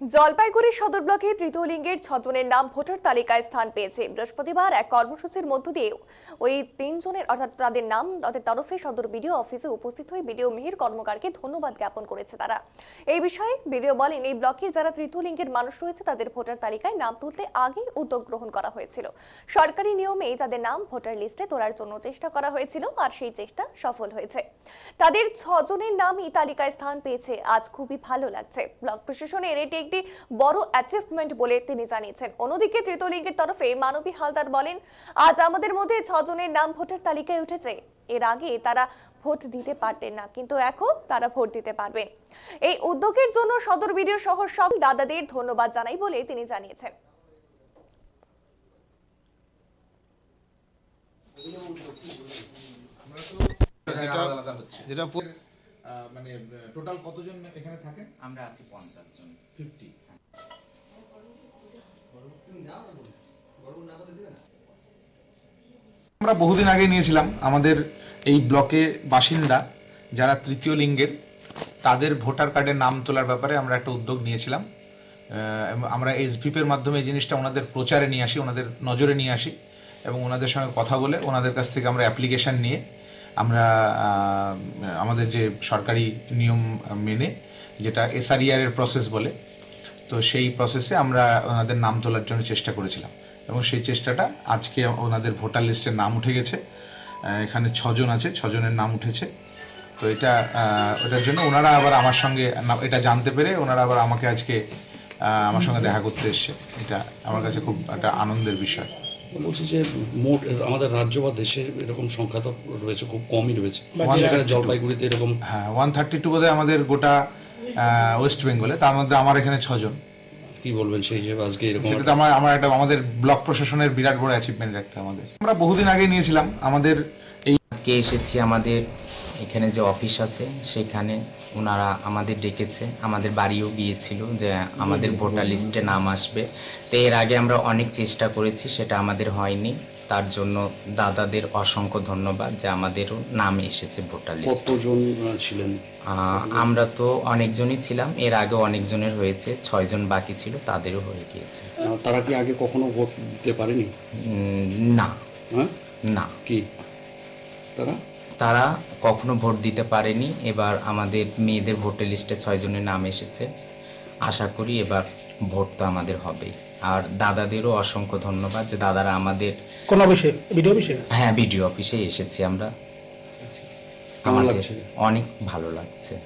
জলপাইগুড়ি সদর ব্লকে তৃতীয় লিঙ্গের ছজনের নাম ভোটার তালিকায় স্থান পেয়েছে। বৃহস্পতিবার এক কর্মসূচির মধ্য দিয়ে ওই তিনজনের, অর্থাৎ তাদের নাম, তাদের তরফে সদর বিডিও অফিসে উপস্থিত হয়ে বিডিও মিহির কর্মকারকে ধন্যবাদ জ্ঞাপন করেছে তারা। এই বিষয়ে বিডিও বলেন, এই ব্লকের যারা তৃতীয় লিঙ্গের মানুষ রয়েছে, তাদের ভোটার তালিকায় নাম তুলতে আগেই উদ্যোগ গ্রহণ করা হয়েছিল। সরকারি নিয়মেই তাদের নাম ভোটার লিস্টে তোলার জন্য চেষ্টা করা হয়েছিল আর সেই চেষ্টা সফল হয়েছে। তাদের ছজনের নামই তালিকায় স্থান পেয়েছে। আজ খুবই ভালো লাগছে। ব্লক প্রশাসনের এটি একটি বড় অ্যাচিভমেন্ট বলে তিনি জানিয়েছেন। অন্যদিকে তৃতীয় লিঙ্গের তরফে মানবী হালদার বলেন, আজ আমাদের মধ্যে ছজনের নাম ভোটার তালিকায় উঠেছে। এর আগে তারা ভোট দিতে পারতেন না, কিন্তু এখন তারা ভোট দিতে পারবেন। এই উদ্যোগের জন্য সদর বিডিও সহ সব দাদাদের ধন্যবাদ জানাই বলে তিনি জানিয়েছেন। যেটা মানে টোটাল কতজন এখানে থাকেন? আমরা আছি পঞ্চাশ জন। ফিফটি। আমরা বহুদিন আগে নিয়েছিলাম আমাদের এই ব্লকে বাসিন্দা যারা তৃতীয় লিঙ্গের তাদের ভোটার কার্ডে নাম তোলার ব্যাপারে আমরা একটা উদ্যোগ নিয়েছিলাম। আমরা এসভিপের মাধ্যমে এই জিনিসটা ওনাদের প্রচারে নিয়ে আসি ওনাদের নজরে নিয়ে আসি এবং ওনাদের সঙ্গে কথা বলে ওনাদের কাছ থেকে আমরা অ্যাপ্লিকেশন নিয়ে আমরা আমাদের যে সরকারি নিয়ম মেনে, যেটা এসআরইআর এর প্রসেস বলে, তো সেই প্রসেসে আমরা ওনাদের নাম তোলার জন্য চেষ্টা করেছিলাম। এবং সেই চেষ্টাটা আজকে ওনাদের ভোটার লিস্টে নাম উঠে গেছে। এখানে ছজন আছে, ছজনের নাম উঠেছে। তো এটা ওটার জন্য ওনারা আবার আমার সঙ্গে এটা জানতে পেরে ওনারা আবার আমাকে আজকে আমার সঙ্গে দেখা করতে এসছে। এটা আমার কাছে খুব একটা আনন্দের বিষয়। বলছি যে মোট আমাদের রাজ্য বা দেশে এরকম সংখ্যা তো রয়েছে খুব কমই রয়েছে। সেখানে জলপাইগুড়িতে এরকম হ্যাঁ ওয়ান থার্টি টু বোধহয় আমাদের গোটা আহ, ওয়েস্ট বেঙ্গলে তার মধ্যে আমার এখানে ছজন। কি বলবেন সেই হিসেবে আজকে এরকম সেটা তো আমার আমার একটা আমাদের ব্লক প্রশাসনের বিরাট বড় অ্যাচিভমেন্ট একটা আমাদের। আমরা বহুদিন আগে নিয়েছিলাম। আমাদের এই আজকে এসেছি আমাদের এখানে যে অফিস আছে সেখানে ওনারা আমাদের ডেকেছে। আমাদের বাড়িও গিয়েছিল যে আমাদের ভোটার লিস্টে নাম আসবে। তো এর আগে আমরা অনেক চেষ্টা করেছি সেটা আমাদের হয়নি। তার জন্য দাদাদের অসংখ্য ধন্যবাদ যে আমাদেরও নাম এসেছে ভোটার লিস্টে। কতজন ছিলেন? আমরা তো অনেকজনই ছিলাম। এর আগে অনেকজনের হয়েছে ছয়জন বাকি ছিল তাদেরও হয়ে গিয়েছে। তারা কি আগে কখনো ভোট দিতে পারেনি? না। হ্যাঁ? না। কি? তারা? তারা কখনো ভোট দিতে পারেনি। এবার আমাদের মেয়েদের ভোটের লিস্টে ছয়জনের নাম এসেছে। আশা করি এবার ভোট তো আমাদের হবেই। আর দাদাদেরও অসংখ্য ধন্যবাদ যে দাদারা আমাদের কোন অফিসে? ভিডিও অফিসে? হ্যাঁ ভিডিও অফিসে এসেছি আমরা। কেমন আমাদের অনেক ভালো লাগছে।